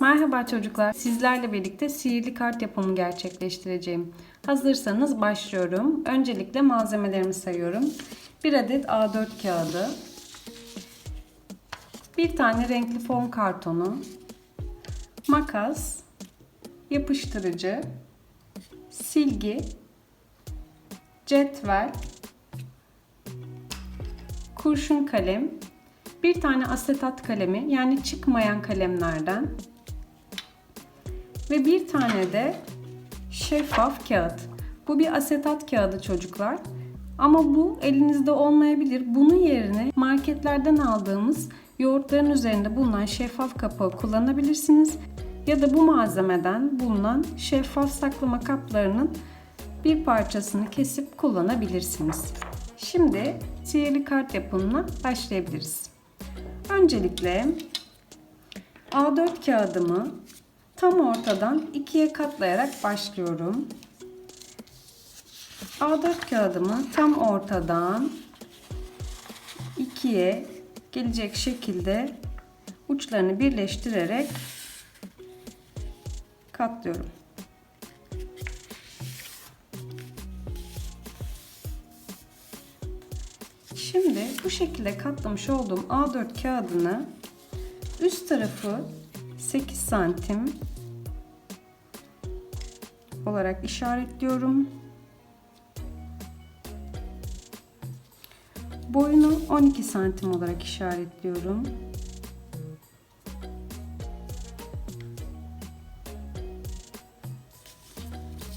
Merhaba çocuklar. Sizlerle birlikte sihirli kart yapımı gerçekleştireceğim. Hazırsanız başlıyorum. Öncelikle malzemelerimi sayıyorum. Bir adet A4 kağıdı. Bir tane renkli fon kartonu. Makas. Yapıştırıcı. Silgi. Cetvel. Kurşun kalem. Bir tane asetat kalemi yani çıkmayan kalemlerden ve bir tane de şeffaf kağıt. Bu bir asetat kağıdı çocuklar. Ama bu elinizde olmayabilir. Bunun yerine marketlerden aldığımız yoğurtların üzerinde bulunan şeffaf kapağı kullanabilirsiniz. Ya da bu malzemeden bulunan şeffaf saklama kaplarının bir parçasını kesip kullanabilirsiniz. Şimdi sihirli kart yapımına başlayabiliriz. Öncelikle A4 kağıdımı tam ortadan ikiye katlayarak başlıyorum. A4 kağıdımı tam ortadan ikiye gelecek şekilde uçlarını birleştirerek katlıyorum. Şimdi bu şekilde katlamış olduğum A4 kağıdını üst tarafı 8 santim olarak işaretliyorum. Boyunu 12 santim olarak işaretliyorum.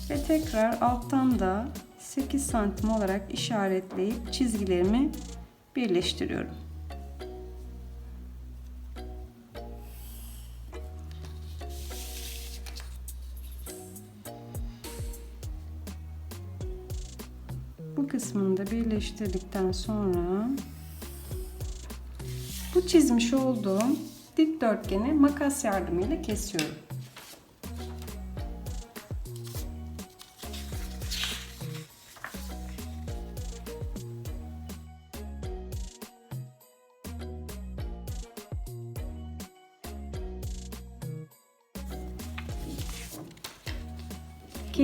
Ve tekrar alttan da 8 santim olarak işaretleyip çizgilerimi birleştiriyorum. Bu kısmını da birleştirdikten sonra bu çizmiş olduğum dikdörtgeni makas yardımıyla kesiyorum.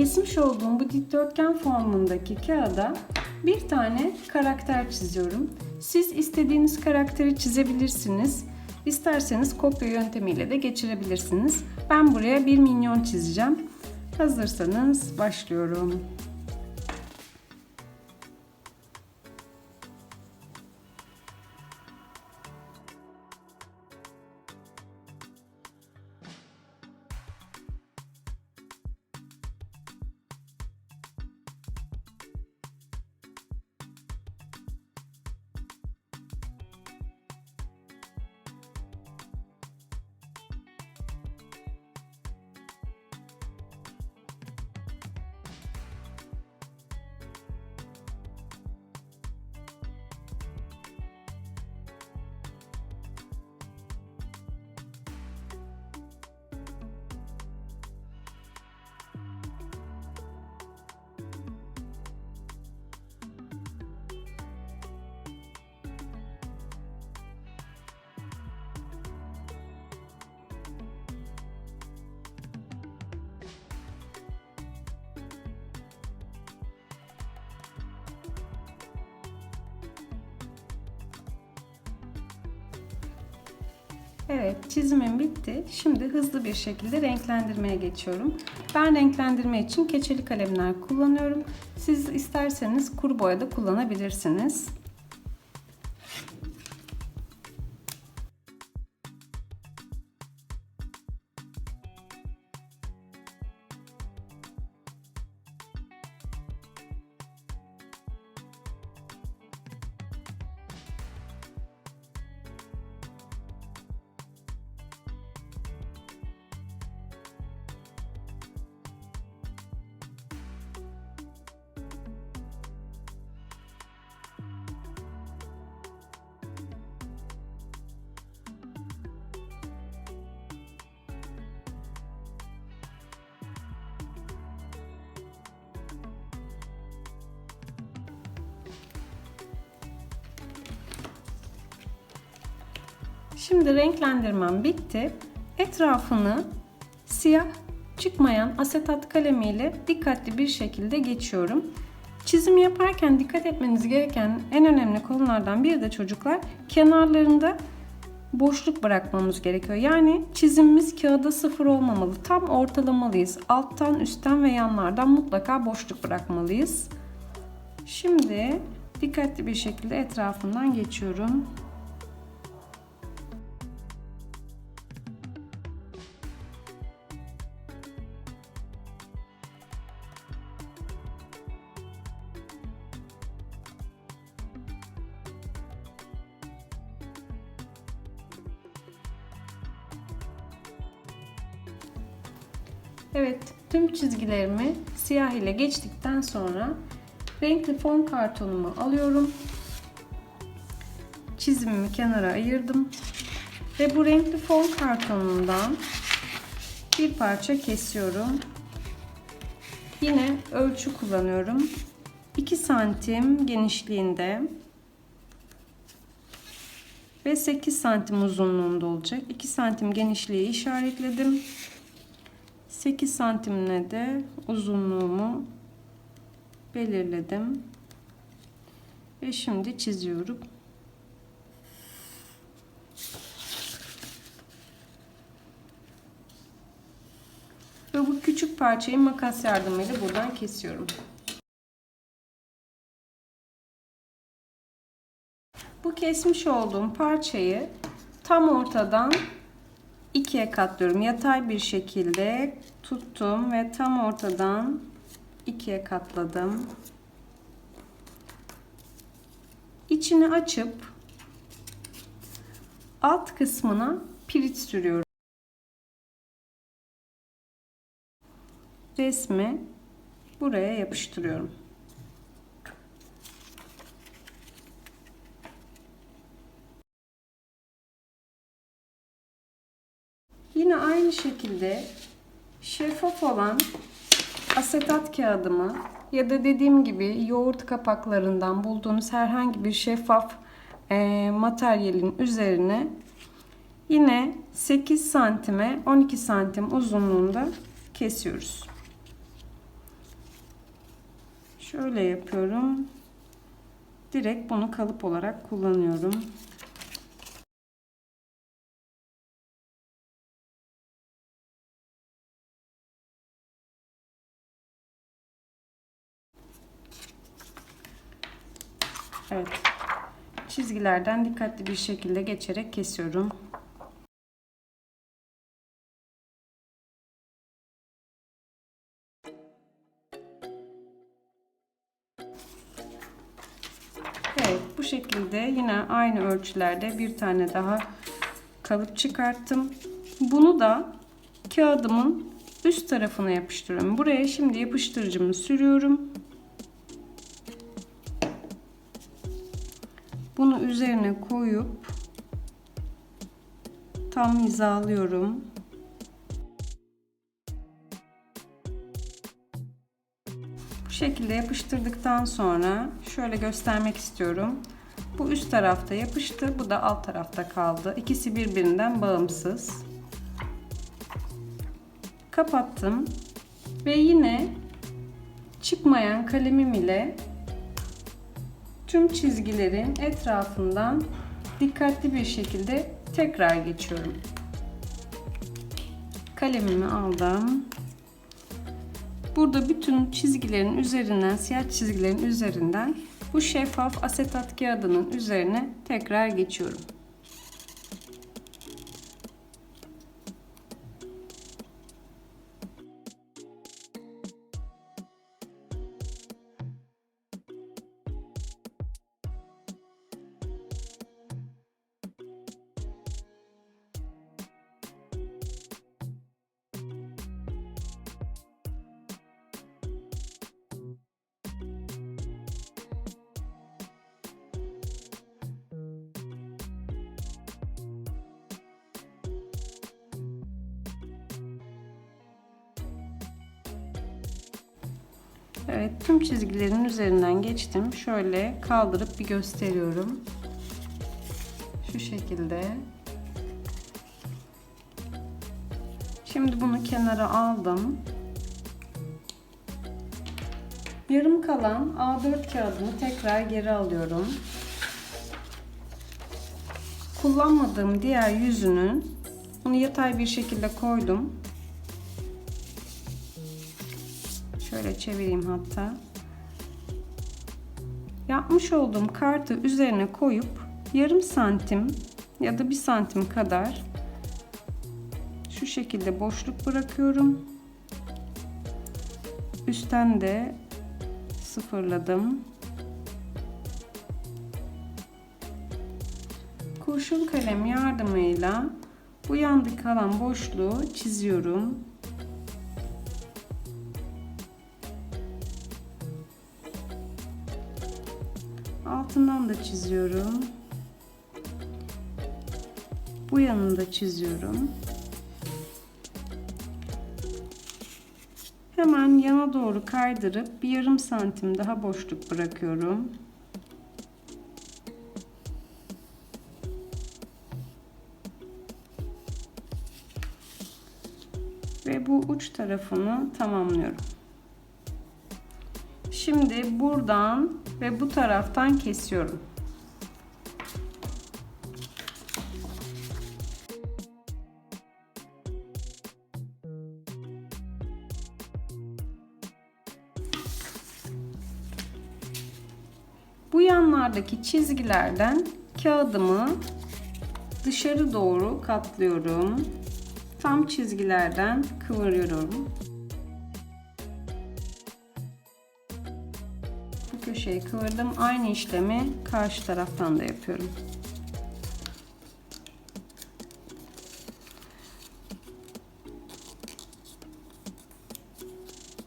Kesmiş olduğum bu dikdörtgen formundaki kağıda bir tane karakter çiziyorum. Siz istediğiniz karakteri çizebilirsiniz. İsterseniz kopya yöntemiyle de geçirebilirsiniz. Ben buraya bir minyon çizeceğim. Hazırsanız başlıyorum. Evet çizimim bitti. Şimdi hızlı bir şekilde renklendirmeye geçiyorum. Ben renklendirme için keçeli kalemler kullanıyorum. Siz isterseniz kuru boya da kullanabilirsiniz. Şimdi renklendirmem bitti. Etrafını siyah çıkmayan asetat kalemiyle dikkatli bir şekilde geçiyorum. Çizim yaparken dikkat etmeniz gereken en önemli konulardan biri de çocuklar kenarlarında boşluk bırakmamız gerekiyor. Yani çizimimiz kağıda sıfır olmamalı. Tam ortalamalıyız. Alttan, üstten ve yanlardan mutlaka boşluk bırakmalıyız. Şimdi dikkatli bir şekilde etrafından geçiyorum. Evet, tüm çizgilerimi siyah ile geçtikten sonra renkli fon kartonumu alıyorum. Çizimimi kenara ayırdım. Ve bu renkli fon kartonundan bir parça kesiyorum. Yine ölçü kullanıyorum. 2 santim genişliğinde ve 8 santim uzunluğunda olacak. 2 santim genişliği işaretledim. 8 santimle de uzunluğumu belirledim. Ve şimdi çiziyorum. Ve bu küçük parçayı makas yardımıyla buradan kesiyorum. Bu kesmiş olduğum parçayı tam ortadan ikiye katlıyorum. Yatay bir şekilde tuttum ve tam ortadan ikiye katladım. İçini açıp alt kısmına pirit sürüyorum. Resmi buraya yapıştırıyorum. Yine aynı şekilde şeffaf olan asetat kağıdımı ya da dediğim gibi yoğurt kapaklarından bulduğunuz herhangi bir şeffaf e, materyalin üzerine yine 8 santime 12 santim uzunluğunda kesiyoruz. Şöyle yapıyorum. Direkt bunu kalıp olarak kullanıyorum. Evet. Çizgilerden dikkatli bir şekilde geçerek kesiyorum. Evet, bu şekilde yine aynı ölçülerde bir tane daha kalıp çıkarttım. Bunu da kağıdımın üst tarafına yapıştırıyorum. Buraya şimdi yapıştırıcımı sürüyorum. Bunu üzerine koyup tam hizalıyorum. Bu şekilde yapıştırdıktan sonra şöyle göstermek istiyorum. Bu üst tarafta yapıştı, bu da alt tarafta kaldı. İkisi birbirinden bağımsız. Kapattım ve yine çıkmayan kalemim ile tüm çizgilerin etrafından dikkatli bir şekilde tekrar geçiyorum. Kalemimi aldım. Burada bütün çizgilerin üzerinden, siyah çizgilerin üzerinden bu şeffaf asetat kağıdının üzerine tekrar geçiyorum. Evet tüm çizgilerin üzerinden geçtim. Şöyle kaldırıp bir gösteriyorum. Şu şekilde. Şimdi bunu kenara aldım. Yarım kalan A4 kağıdını tekrar geri alıyorum. Kullanmadığım diğer yüzünün bunu yatay bir şekilde koydum. Şöyle çevireyim hatta. Yapmış olduğum kartı üzerine koyup yarım santim ya da bir santim kadar şu şekilde boşluk bırakıyorum. Üstten de sıfırladım. Kurşun kalem yardımıyla bu yandaki kalan boşluğu çiziyorum. Altından da çiziyorum. Bu yanını da çiziyorum. Hemen yana doğru kaydırıp bir yarım santim daha boşluk bırakıyorum. Ve bu uç tarafını tamamlıyorum. Şimdi buradan ve bu taraftan kesiyorum. Bu yanlardaki çizgilerden kağıdımı dışarı doğru katlıyorum. Tam çizgilerden kıvırıyorum. Köşeyi kıvırdım. Aynı işlemi karşı taraftan da yapıyorum.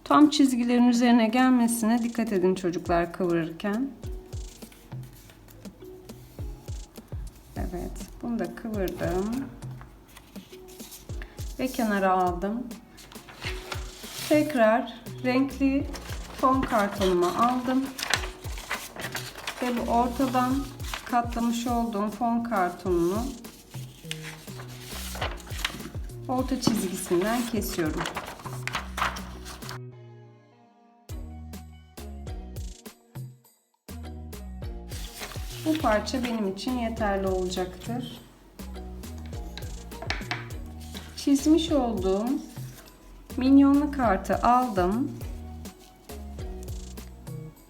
Tam çizgilerin üzerine gelmesine dikkat edin çocuklar kıvırırken. Evet, bunu da kıvırdım. Ve kenara aldım. Tekrar renkli fon kartonumu aldım. Ve bu ortadan katlamış olduğum fon kartonunu orta çizgisinden kesiyorum. Bu parça benim için yeterli olacaktır. Çizmiş olduğum minyonlu kartı aldım.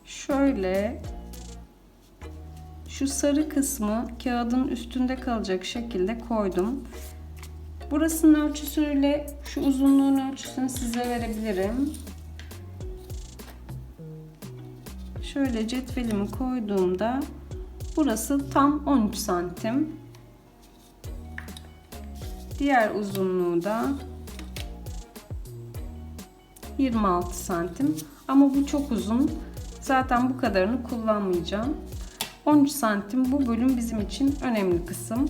Şöyle şu sarı kısmı kağıdın üstünde kalacak şekilde koydum. Burasının ölçüsüyle şu uzunluğun ölçüsünü size verebilirim. Şöyle cetvelimi koyduğumda burası tam 13 santim. Diğer uzunluğu da 26 santim. Ama bu çok uzun. Zaten bu kadarını kullanmayacağım. 13 santim bu bölüm bizim için önemli kısım.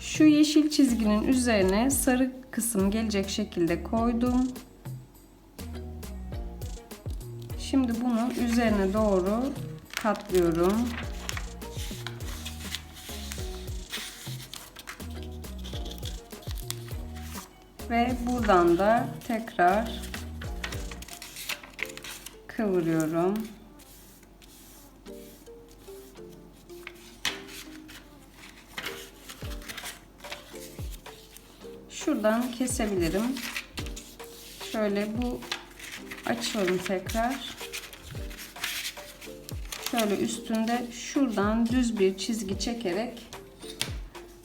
Şu yeşil çizginin üzerine sarı kısım gelecek şekilde koydum. Şimdi bunu üzerine doğru katlıyorum. Ve buradan da tekrar kıvırıyorum. Şuradan kesebilirim. Şöyle bu açıyorum tekrar. Şöyle üstünde şuradan düz bir çizgi çekerek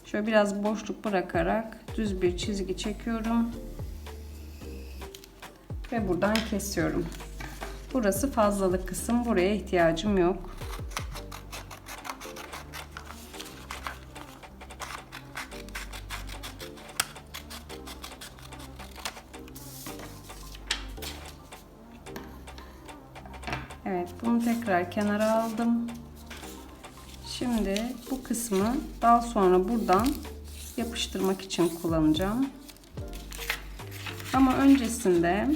şöyle biraz boşluk bırakarak düz bir çizgi çekiyorum. Ve buradan kesiyorum. Burası fazlalık kısım. Buraya ihtiyacım yok. Şimdi bu kısmı daha sonra buradan yapıştırmak için kullanacağım. Ama öncesinde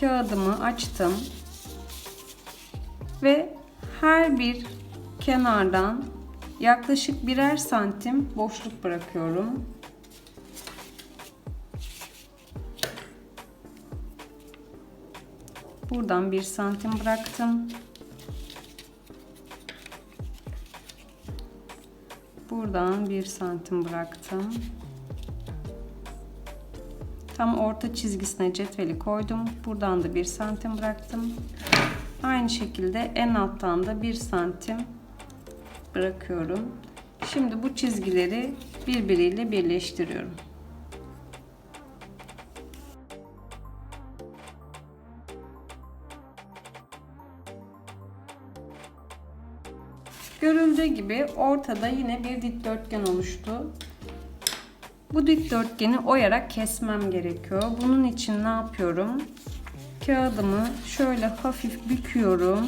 kağıdımı açtım ve her bir kenardan yaklaşık birer santim boşluk bırakıyorum. Buradan bir santim bıraktım. Buradan 1 santim bıraktım. Tam orta çizgisine cetveli koydum. Buradan da 1 santim bıraktım. Aynı şekilde en alttan da 1 santim bırakıyorum. Şimdi bu çizgileri birbiriyle birleştiriyorum. Görüldüğü gibi ortada yine bir dikdörtgen oluştu. Bu dikdörtgeni oyarak kesmem gerekiyor. Bunun için ne yapıyorum? Kağıdımı şöyle hafif büküyorum.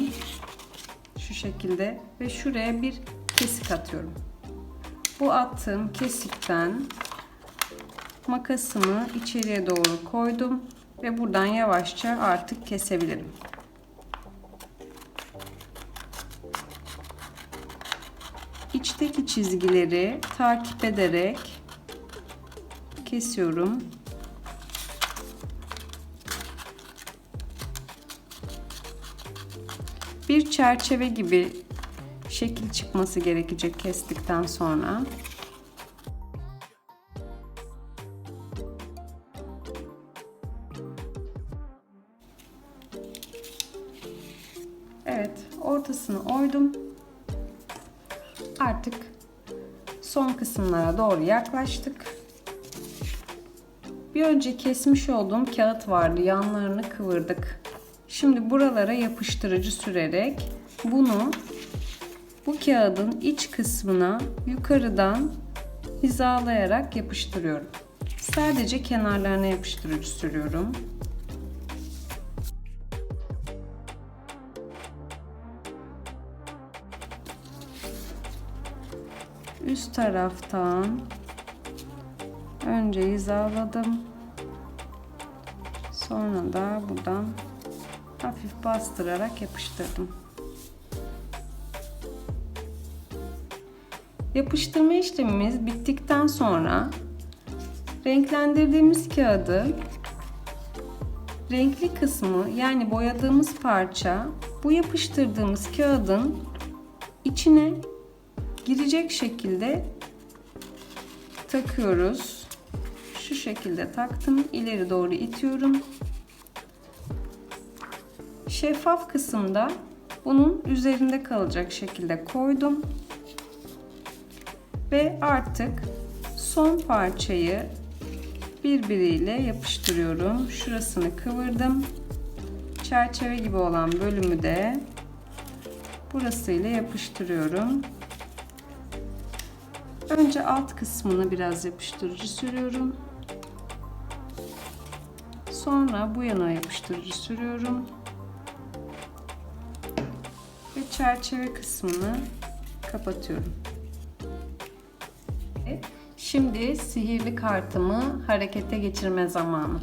Şu şekilde ve şuraya bir kesik atıyorum. Bu attığım kesikten makasımı içeriye doğru koydum ve buradan yavaşça artık kesebilirim. Çizgileri takip ederek kesiyorum. Bir çerçeve gibi şekil çıkması gerekecek kestikten sonra. Kısımlara doğru yaklaştık. Bir önce kesmiş olduğum kağıt vardı. Yanlarını kıvırdık. Şimdi buralara yapıştırıcı sürerek bunu bu kağıdın iç kısmına yukarıdan hizalayarak yapıştırıyorum. Sadece kenarlarına yapıştırıcı sürüyorum. Üst taraftan önce hizaladım. Sonra da buradan hafif bastırarak yapıştırdım. Yapıştırma işlemimiz bittikten sonra renklendirdiğimiz kağıdı renkli kısmı yani boyadığımız parça bu yapıştırdığımız kağıdın içine girecek şekilde takıyoruz. Şu şekilde taktım. ileri doğru itiyorum. Şeffaf kısımda bunun üzerinde kalacak şekilde koydum. Ve artık son parçayı birbiriyle yapıştırıyorum. Şurasını kıvırdım. Çerçeve gibi olan bölümü de burasıyla yapıştırıyorum. Önce alt kısmını biraz yapıştırıcı sürüyorum. Sonra bu yana yapıştırıcı sürüyorum. Ve çerçeve kısmını kapatıyorum. Şimdi sihirli kartımı harekete geçirme zamanı.